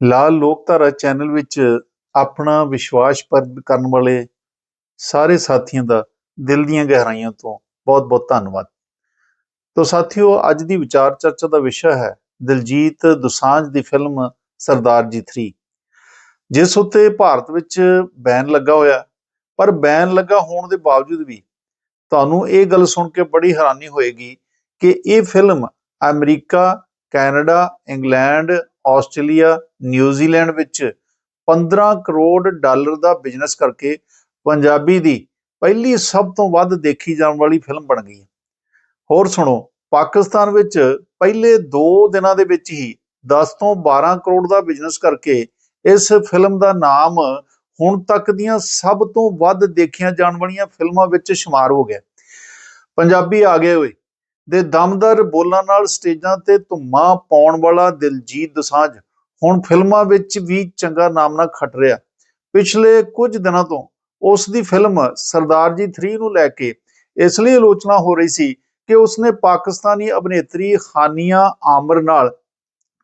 ਲਾਲ ਲੋਕਧਾਰਾ ਚੈਨਲ ਵਿੱਚ ਆਪਣਾ ਵਿਸ਼ਵਾਸ ਪ੍ਰਗਟ ਕਰਨ ਵਾਲੇ ਸਾਰੇ ਸਾਥੀਆਂ ਦਾ ਦਿਲ ਦੀਆਂ ਗਹਿਰਾਈਆਂ ਤੋਂ ਬਹੁਤ-ਬਹੁਤ ਧੰਨਵਾਦ। ਤੋ ਸਾਥੀਓ ਅੱਜ ਦੀ ਵਿਚਾਰ ਚਰਚਾ ਦਾ ਵਿਸ਼ਾ ਹੈ ਦਿਲਜੀਤ ਦੁਸਾਂਝ ਦੀ ਫਿਲਮ ਸਰਦਾਰ ਜੀ 3 ਜਿਸ ਉੱਤੇ ਭਾਰਤ ਵਿੱਚ ਬੈਨ ਲੱਗਾ ਹੋਇਆ ਪਰ ਬੈਨ ਲੱਗਾ ਹੋਣ ਦੇ ਬਾਵਜੂਦ ਵੀ ਤੁਹਾਨੂੰ ਇਹ ਗੱਲ ਸੁਣ ਕੇ ਬੜੀ ਹੈਰਾਨੀ ਹੋਏਗੀ ਕਿ ਇਹ film America, Canada, England, Australia, New Zealand ਵਿੱਚ 15 ਕਰੋੜ ਡਾਲਰ ਦਾ ਬਿਜ਼ਨਸ ਕਰਕੇ ਪੰਜਾਬੀ ਦੀ ਪਹਿਲੀ ਸਭ ਤੋਂ ਵੱਧ ਦੇਖੀ ਜਾਣ ਵਾਲੀ ਫਿਲਮ ਬਣ ਗਈ ਹੋਰ ਸੁਣੋ ਪਾਕਿਸਤਾਨ ਵਿੱਚ ਪਹਿਲੇ 2 ਦਿਨਾਂ ਦੇ ਵਿੱਚ ਹੀ 10 ਤੋਂ 12 ਕਰੋੜ ਦਾ ਬਿਜ਼ਨਸ ਕਰਕੇ ਇਸ ਫਿਲਮ ਦਾ ਨਾਮ ਹੁਣ ਤੱਕ ਦੀਆਂ ਸਭ ਤੋਂ ਵੱਧ ਦੇਖੀਆਂ ਜਾਣ ਵਾਲੀਆਂ ਫਿਲਮਾਂ ਵਿੱਚ ਸ਼ੁਮਾਰ ਹੋ ਗਿਆ। ਪੰਜਾਬੀ ਆ ਗਏ ਹੋਏ ਦੇ ਦਮਦਾਰ ਬੋਲਾਂ ਨਾਲ ਸਟੇਜਾਂ ਤੇ ਧੁੰਮਾਂ ਪਾਉਣ ਵਾਲਾ ਦਿਲਜੀਤ ਦੋਸਾਂਝ ਹੁਣ ਫਿਲਮਾਂ ਵਿੱਚ ਵੀ ਚੰਗਾ ਨਾਮਣਾ ਖੱਟ ਰਿਹਾ। ਪਿਛਲੇ ਕੁਝ ਦਿਨਾਂ ਤੋਂ ਉਸ ਦੀ ਫਿਲਮ ਸਰਦਾਰ ਜੀ 3 ਨੂੰ ਲੈ ਕੇ ਇਸ ਲਈ ਆਲੋਚਨਾ ਹੋ ਰਹੀ ਸੀ ਕਿ ਉਸਨੇ ਪਾਕਿਸਤਾਨੀ ਅਭਿਨੇਤਰੀ ਹਾਨੀਆ ਆਮਰ ਨਾਲ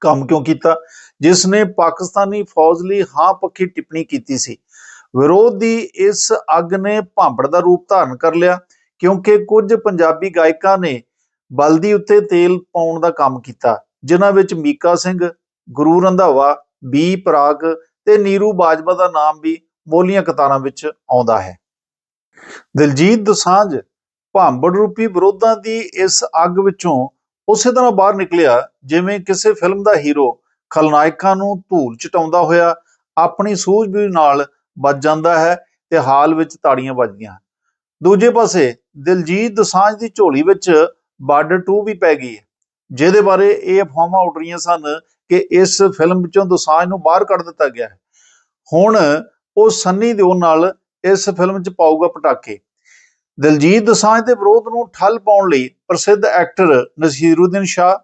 ਕੰਮ ਕਿਉਂ ਕੀਤਾ, ਜਿਸ ਨੇ ਪਾਕਿਸਤਾਨੀ ਫੌਜ ਲਈ ਹਾਂ ਪੱਖੀ ਟਿੱਪਣੀ ਕੀਤੀ ਸੀ ਵਿਰੋਧ ਦੀ ਇਸ ਅੱਗ ਨੇ ਭਾਂਬੜ ਦਾ ਰੂਪ ਧਾਰਨ ਕਰ ਲਿਆ, ਕਿਉਂਕਿ ਕੁਝ ਪੰਜਾਬੀ ਗਾਇਕਾਂ ਨੇ ਬਲਦੀ ਉੱਤੇ ਤੇਲ ਪਾਉਣ ਦਾ ਕੰਮ ਕੀਤਾ, ਜਿਨ੍ਹਾਂ ਵਿੱਚ ਮੀਕਾ ਸਿੰਘ, ਗੁਰੂ ਰੰਧਾਵਾ, ਬੀ ਪ੍ਰਾਗ ਤੇ ਨੀਰੂ ਬਾਜਵਾ ਦਾ ਨਾਮ ਵੀ ਮੋਲੀਆਂ ਕਤਾਰਾਂ ਵਿੱਚ ਆਉਂਦਾ ਹੈ। ਦਿਲਜੀਤ ਦਸਾਂਝ ਭਾਂਬੜ ਰੂਪੀ ਵਿਰੋਧਾਂ ਦੀ ਇਸ ਅੱਗ ਵਿੱਚੋਂ ਉਸੇ ਤਰ੍ਹਾਂ ਬਾਹਰ ਨਿਕਲਿਆ, ਜਿਵੇਂ ਕਿਸੇ ਫਿਲਮ ਦਾ ਹੀਰੋ ਖਲਨਾਇਕਾਂ ਨੂੰ ਧੂਲ ਚਟਾਉਂਦਾ ਹੋਇਆ ਆਪਣੀ ਸੂਝ-ਬੂਝ ਨਾਲ ਵੱਜ ਜਾਂਦਾ ਹੈ ਤੇ ਹਾਲ ਵਿੱਚ ਤਾੜੀਆਂ ਵੱਜਦੀਆਂ ਹਨ ਦੂਜੇ ਪਾਸੇ ਦਿਲਜੀਤ ਦਸਾਂਝ ਦੀ ਝੋਲੀ ਵਿੱਚ ਬਾਰਡਰ 2 ਵੀ ਪੈ ਗਈ ਹੈ। ਜਿਹਦੇ ਬਾਰੇ ਇਹ ਅਫਵਾਹਾਂ ਉੱਡ ਰਹੀਆਂ ਸਨ ਕਿ ਇਸ ਫਿਲਮ ਵਿੱਚੋਂ ਦੋਸਾਂਝ ਨੂੰ ਬਾਹਰ ਕੱਢ ਦਿੱਤਾ ਗਿਆ ਹੈ। ਹੁਣ ਉਹ ਸੰਨੀ ਦਿਓਲ ਨਾਲ ਇਸ ਫਿਲਮ 'ਚ ਪਾਊਗਾ ਪਟਾਕੇ। ਦਿਲਜੀਤ ਦੋਸਾਂਝ ਦੇ ਵਿਰੋਧ ਨੂੰ ਠੱਲ ਪਾਉਣ ਲਈ ਪ੍ਰਸਿੱਧ ਐਕਟਰ ਨਸੀਰੁਦੀਨ ਸ਼ਾਹ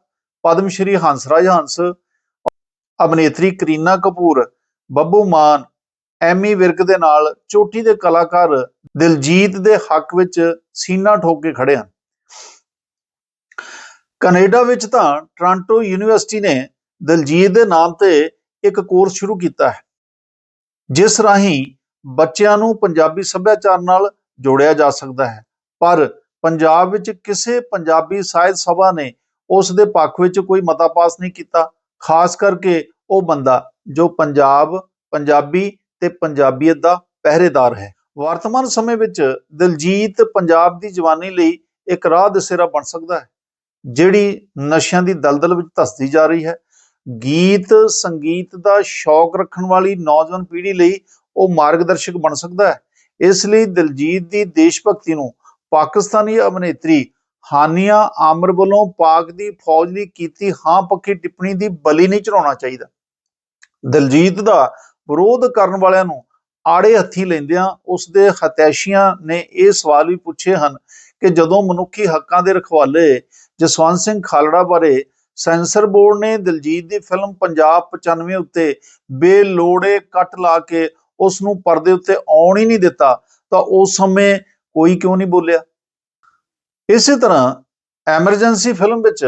ਪਦਮ ਸ਼੍ਰੀ ਹੰਸਰਾਜ ਹੰਸ, ਅਭਿਨੇਤਰੀ ਕਰੀਨਾ ਕਪੂਰ, ਬੱਬੂ ਮਾਨ, ਐਮੀ ਵਿਰਕ ਦੇ ਨਾਲ ਚੋਟੀ ਦੇ ਕਲਾਕਾਰ ਦਿਲਜੀਤ ਦੇ ਹੱਕ ਵਿੱਚ ਸੀਨਾ ਠੋਕ ਕੇ ਖੜੇ ਹਨ। ਕੈਨੇਡਾ ਵਿੱਚ ਤਾਂ ਟੋਰਾਂਟੋ ਯੂਨੀਵਰਸਿਟੀ ਨੇ ਦਿਲਜੀਤ ਦੇ ਨਾਮ ਤੇ ਇੱਕ ਕੋਰਸ ਸ਼ੁਰੂ ਕੀਤਾ ਹੈ, ਜਿਸ ਰਾਹੀਂ ਬੱਚਿਆਂ ਨੂੰ ਪੰਜਾਬੀ ਸੱਭਿਆਚਾਰ ਨਾਲ ਜੋੜਿਆ ਜਾ ਸਕਦਾ ਹੈ। ਪਰ ਪੰਜਾਬ ਵਿੱਚ ਕਿਸੇ ਪੰਜਾਬੀ ਸਾਹਿਤ ਸਭਾ ਨੇ ਉਸ ਦੇ ਪੱਖ ਵਿੱਚ ਕੋਈ ਮਤਾ ਪਾਸ ਨਹੀਂ ਕੀਤਾ, ਖਾਸ ਕਰਕੇ ਉਹ ਬੰਦਾ ਜੋ ਪੰਜਾਬ, ਪੰਜਾਬੀ ਤੇ ਪੰਜਾਬੀਅਤ ਦਾ ਪਹਿਰੇਦਾਰ ਹੈ। ਵਰਤਮਾਨ ਸਮੇਂ ਵਿੱਚ ਦਿਲਜੀਤ ਪੰਜਾਬ ਦੀ ਜਵਾਨੀ ਲਈ ਇੱਕ ਰਾਹ ਦਸੇਰਾ ਬਣ ਸਕਦਾ ਹੈ। ਜਿਹੜੀ ਨਸ਼ਿਆਂ ਦੀ ਦਲਦਲ ਵਿੱਚ ਧਸਦੀ ਜਾ ਰਹੀ ਹੈ, ਗੀਤ, ਸੰਗੀਤ ਦਾ ਸ਼ੌਕ ਰੱਖਣ ਵਾਲੀ ਨੌਜਵਾਨ ਪੀੜ੍ਹੀ ਲਈ ਉਹ ਮਾਰਗਦਰਸ਼ਕ ਬਣ ਸਕਦਾ ਹੈ। ਇਸ ਲਈ ਦਿਲਜੀਤ ਦੀ ਦੇਸ਼ ਭਗਤੀ ਨੂੰ ਪਾਕਿਸਤਾਨੀ ਅਭਿਨੇਤਰੀ ਹਾਨੀਆ ਆਮਰ ਵੱਲੋਂ ਪਾਕ ਦੀ ਫੌਜ ਲਈ ਕੀਤੀ ਹਾਂ ਪੱਕੀ ਟਿੱਪਣੀ ਦੀ ਬਲੀ ਨਹੀਂ ਚੜਾਉਣਾ ਚਾਹੀਦਾ। ਦਿਲਜੀਤ ਦਾ ਵਿਰੋਧ ਕਰਨ ਵਾਲਿਆਂ ਨੂੰ ਆੜੇ ਹੱਥੀ ਲੈਂਦਿਆਂ ਉਸ ਦੇ ਹਤੈਸ਼ੀਆਂ ਨੇ ਇਹ ਸਵਾਲ ਵੀ ਪੁੱਛੇ ਹਨ ਕਿ ਜਦੋਂ ਮਨੁੱਖੀ ਹੱਕਾਂ ਦੇ ਰਖਵਾਲੇ ਜਸਵੰਤ ਸਿੰਘ ਖਾਲੜਾ ਬਾਰੇ ਸੈਂਸਰ ਬੋਰਡ ਨੇ ਦਿਲਜੀਤ ਦੀ ਫਿਲਮ ਪੰਜਾਬ 95 ਉੱਤੇ ਬੇਲੋੜੇ ਕੱਟ ਲਾ ਕੇ ਉਸ ਨੂੰ ਪਰਦੇ ਉੱਤੇ ਆਉਣ ਹੀ ਨਹੀਂ ਦਿੱਤਾ, ਤਾਂ ਉਸ ਸਮੇਂ ਕੋਈ ਕਿਉਂ ਨਹੀਂ ਬੋਲਿਆ? ਇਸੇ ਤਰ੍ਹਾਂ ਐਮਰਜੈਂਸੀ ਫਿਲਮ ਵਿੱਚ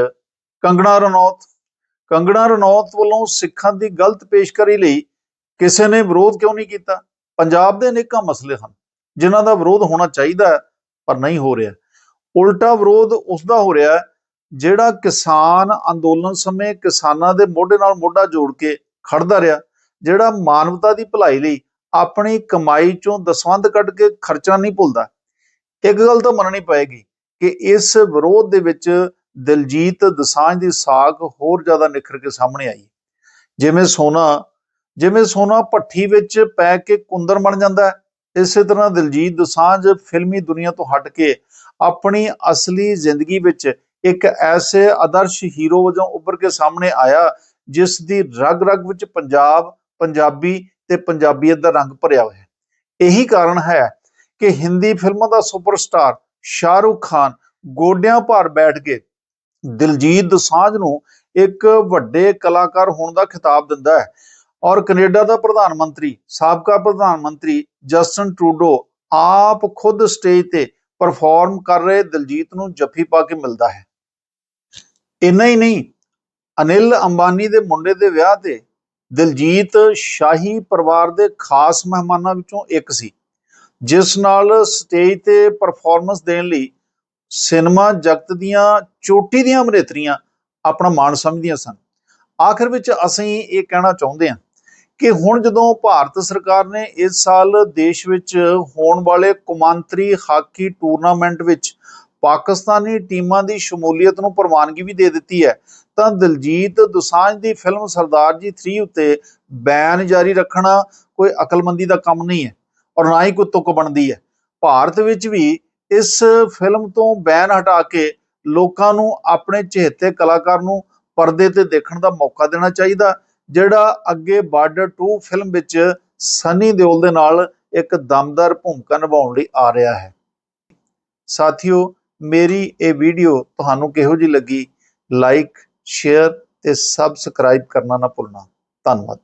ਕੰਗਣਾ ਰਣੌਤ ਕੰਗਣਾ ਰਣੌਤ ਵੱਲੋਂ ਸਿੱਖਾਂ ਦੀ ਗਲਤ ਪੇਸ਼ਕਾਰੀ ਲਈ ਕਿਸੇ ਨੇ ਵਿਰੋਧ ਕਿਉਂ ਨਹੀਂ ਕੀਤਾ? ਪੰਜਾਬ ਦੇ ਅਨੇਕਾਂ ਮਸਲੇ ਹਨ, ਜਿਨ੍ਹਾਂ ਦਾ ਵਿਰੋਧ ਹੋਣਾ ਚਾਹੀਦਾ ਹੈ, ਪਰ ਨਹੀਂ ਹੋ ਰਿਹਾ। ਉਲਟਾ ਵਿਰੋਧ ਉਸ ਦਾ ਹੋ ਰਿਹਾ ਜਿਹੜਾ ਕਿਸਾਨ ਅੰਦੋਲਨ ਸਮੇਂ ਕਿਸਾਨਾਂ ਦੇ ਮੋਢੇ ਨਾਲ ਮੋਢਾ ਜੋੜ ਕੇ ਖੜਦਾ ਰਿਹਾ, ਜਿਹੜਾ ਮਾਨਵਤਾ ਦੀ ਭਲਾਈ ਲਈ ਆਪਣੀ ਕਮਾਈ ਚੋਂ ਦਸਵੰਧ ਕੱਢ ਕੇ ਖਰਚਾ ਨਹੀਂ ਭੁੱਲਦਾ। ਇੱਕ ਗੱਲ ਤਾਂ ਮੰਨਣੀ ਪਏਗੀ ਕਿ ਇਸ ਵਿਰੋਧ ਦੇ ਵਿੱਚ ਦਿਲਜੀਤ ਦਸਾਂਝ ਦੀ ਸਾਖ ਹੋਰ ਜ਼ਿਆਦਾ ਨਿਖਰ ਕੇ ਸਾਹਮਣੇ ਆਈ। ਜਿਵੇਂ ਸੋਨਾ ਜਿਵੇਂ ਸੋਨਾ ਭੱਠੀ ਵਿੱਚ ਪੈ ਕੇ ਕੁੰਦਰ ਬਣ ਜਾਂਦਾ ਹੈ, ਇਸੇ ਤਰ੍ਹਾਂ ਦਿਲਜੀਤ ਦਸਾਂਝ ਫਿਲਮੀ ਦੁਨੀਆ ਤੋਂ ਹਟ ਕੇ ਆਪਣੀ ਅਸਲੀ ਜ਼ਿੰਦਗੀ ਵਿੱਚ ਇੱਕ ਐਸੇ ਆਦਰਸ਼ ਹੀਰੋ ਵਜੋਂ ਉੱਭਰ ਕੇ ਸਾਹਮਣੇ ਆਇਆ ਜਿਸ ਦੀ ਰਗ-ਰਗ ਵਿੱਚ ਪੰਜਾਬ, ਪੰਜਾਬੀ ਤੇ ਪੰਜਾਬੀਅਤ ਦਾ ਰੰਗ ਭਰਿਆ ਹੋਇਆ ਹੈ। ਇਹੀ ਕਾਰਨ ਹੈ ਕਿ ਹਿੰਦੀ ਫਿਲਮਾਂ ਦਾ ਸੁਪਰਸਟਾਰ ਸ਼ਾਹਰੁਖ ਖਾਨ ਗੋਡਿਆਂ ਭਾਰ ਬੈਠ ਕੇ ਦਿਲਜੀਤ ਦੋਸਾਂਝ ਨੂੰ ਇੱਕ ਵੱਡੇ ਕਲਾਕਾਰ ਹੋਣ ਦਾ ਖਿਤਾਬ ਦਿੰਦਾ ਹੈ ਔਰ ਕੈਨੇਡਾ ਦਾ ਪ੍ਰਧਾਨ ਮੰਤਰੀ, ਸਾਬਕਾ ਪ੍ਰਧਾਨ ਮੰਤਰੀ ਜਸਟਨ ਟਰੂਡੋ ਆਪ ਖੁਦ ਸਟੇਜ ਤੇ ਪਰਫਾਰਮ ਕਰ ਰਹੇ ਦਿਲਜੀਤ ਨੂੰ ਜੱਫੀ ਪਾ ਕੇ ਮਿਲਦਾ ਹੈ। ਇੰਨਾ ਹੀ ਨਹੀਂ, ਅਨਿਲ ਅੰਬਾਨੀ ਦੇ ਮੁੰਡੇ ਦੇ ਵਿਆਹ ਤੇ ਦਿਲਜੀਤ ਸ਼ਾਹੀ ਪਰਿਵਾਰ ਦੇ ਖਾਸ ਮਹਿਮਾਨਾਂ ਵਿੱਚੋਂ ਇੱਕ ਸੀ, ਜਿਸ ਨਾਲ ਸਟੇਜ ਤੇ ਪਰਫਾਰਮੈਂਸ ਦੇਣ ਲਈ ਸਿਨੇਮਾ ਜਗਤ ਦੀਆਂ ਚੋਟੀ ਦੀਆਂ ਅਮਰੇਤਰੀਆਂ ਆਪਣਾ ਮਾਣ ਸਮਝਦੀਆਂ ਸਨ। ਆਖਿਰ ਵਿੱਚ ਅਸੀਂ ਇਹ ਕਹਿਣਾ ਚਾਹੁੰਦੇ ਹਾਂ ਕਿ ਹੁਣ ਜਦੋਂ ਭਾਰਤ ਸਰਕਾਰ ਨੇ ਇਸ ਸਾਲ ਦੇਸ਼ ਵਿੱਚ ਹੋਣ ਵਾਲੇ ਕੌਮਾਂਤਰੀ ਹਾਕੀ ਟੂਰਨਾਮੈਂਟ ਵਿੱਚ ਪਾਕਿਸਤਾਨੀ ਟੀਮਾਂ ਦੀ ਸ਼ਮੂਲੀਅਤ ਨੂੰ ਪ੍ਰਵਾਨਗੀ ਵੀ ਦੇ ਦਿੱਤੀ ਹੈ, ਤਾਂ ਦਿਲਜੀਤ ਦੋਸਾਂਝ ਦੀ ਫਿਲਮ ਸਰਦਾਰ ਜੀ 3 ਉੱਤੇ ਬੈਨ ਜਾਰੀ ਰੱਖਣਾ ਕੋਈ ਅਕਲਮੰਦੀ ਦਾ ਕੰਮ ਨਹੀਂ ਹੈ ਔਰ ਨਾ ਹੀ ਕੋਈ ਤੁਕ ਬਣਦੀ ਹੈ। ਭਾਰਤ ਵਿੱਚ ਵੀ ਇਸ ਫਿਲਮ ਤੋਂ ਬੈਨ ਹਟਾ ਕੇ ਲੋਕਾਂ ਨੂੰ ਆਪਣੇ ਚਹੇਤੇ ਕਲਾਕਾਰ ਨੂੰ ਪਰਦੇ ਤੇ ਦੇਖਣ ਦਾ ਮੌਕਾ ਦੇਣਾ ਚਾਹੀਦਾ ਜਿਹੜਾ ਅੱਗੇ ਬਾਰਡਰ 2 ਫਿਲਮ ਵਿੱਚ ਸਨੀ ਦਿਓਲ ਦੇ ਨਾਲ ਇੱਕ ਦਮਦਾਰ ਭੂਮਿਕਾ ਨਿਭਾਉਣ ਲਈ ਆ ਰਿਹਾ ਹੈ। ਸਾਥੀਓ, ਮੇਰੀ ਇਹ ਵੀਡੀਓ ਤੁਹਾਨੂੰ ਕਿਹੋ ਜਿਹੀ ਲੱਗੀ? ਲਾਈਕ ਸ਼ੇਅਰ ਤੇ ਸਬਸਕ੍ਰਾਈਬ ਕਰਨਾ ਨਾ ਭੁੱਲਣਾ। ਧੰਨਵਾਦ।